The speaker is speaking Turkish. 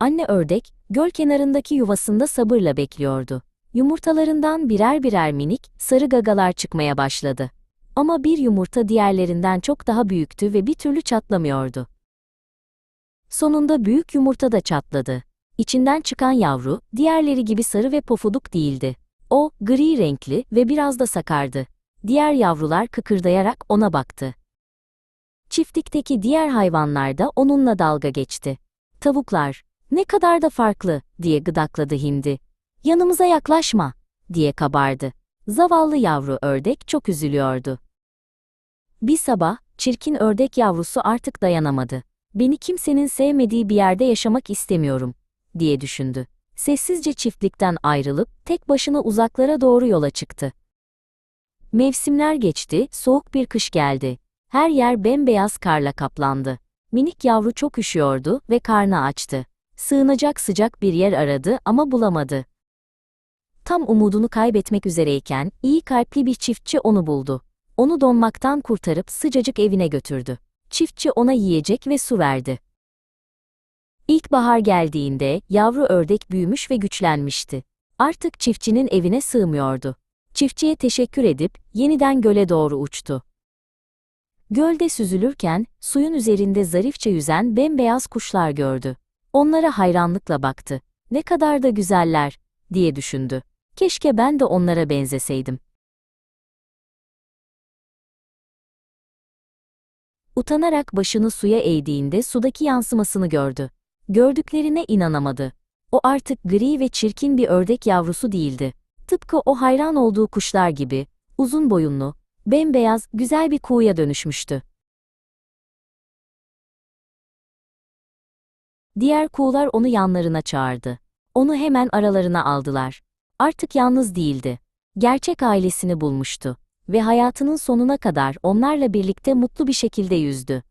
Anne ördek, göl kenarındaki yuvasında sabırla bekliyordu. Yumurtalarından birer birer minik, sarı gagalar çıkmaya başladı. Ama bir yumurta diğerlerinden çok daha büyüktü ve bir türlü çatlamıyordu. Sonunda büyük yumurta da çatladı. İçinden çıkan yavru, diğerleri gibi sarı ve pofuduk değildi. O, gri renkli ve biraz da sakardı. Diğer yavrular kıkırdayarak ona baktı. Çiftlikteki diğer hayvanlar da onunla dalga geçti. Tavuklar, ne kadar da farklı, diye gıdakladı hindi. Yanımıza yaklaşma, diye kabardı. Zavallı yavru ördek çok üzülüyordu. Bir sabah, çirkin ördek yavrusu artık dayanamadı. Beni kimsenin sevmediği bir yerde yaşamak istemiyorum, diye düşündü. Sessizce çiftlikten ayrılıp tek başına uzaklara doğru yola çıktı. Mevsimler geçti, soğuk bir kış geldi. Her yer bembeyaz karla kaplandı. Minik yavru çok üşüyordu ve karnı açtı. Sığınacak sıcak bir yer aradı ama bulamadı. Tam umudunu kaybetmek üzereyken iyi kalpli bir çiftçi onu buldu. Onu donmaktan kurtarıp sıcacık evine götürdü. Çiftçi ona yiyecek ve su verdi. İlkbahar geldiğinde yavru ördek büyümüş ve güçlenmişti. Artık çiftçinin evine sığmıyordu. Çiftçiye teşekkür edip yeniden göle doğru uçtu. Gölde süzülürken suyun üzerinde zarifçe yüzen bembeyaz kuşlar gördü. Onlara hayranlıkla baktı. Ne kadar da güzeller, diye düşündü. Keşke ben de onlara benzeseydim. Utanarak başını suya eğdiğinde sudaki yansımasını gördü. Gördüklerine inanamadı. O artık gri ve çirkin bir ördek yavrusu değildi. Tıpkı o hayran olduğu kuşlar gibi, uzun boyunlu, bembeyaz, güzel bir kuğuya dönüşmüştü. Diğer kuğular onu yanlarına çağırdı. Onu hemen aralarına aldılar. Artık yalnız değildi. Gerçek ailesini bulmuştu ve hayatının sonuna kadar onlarla birlikte mutlu bir şekilde yüzdü.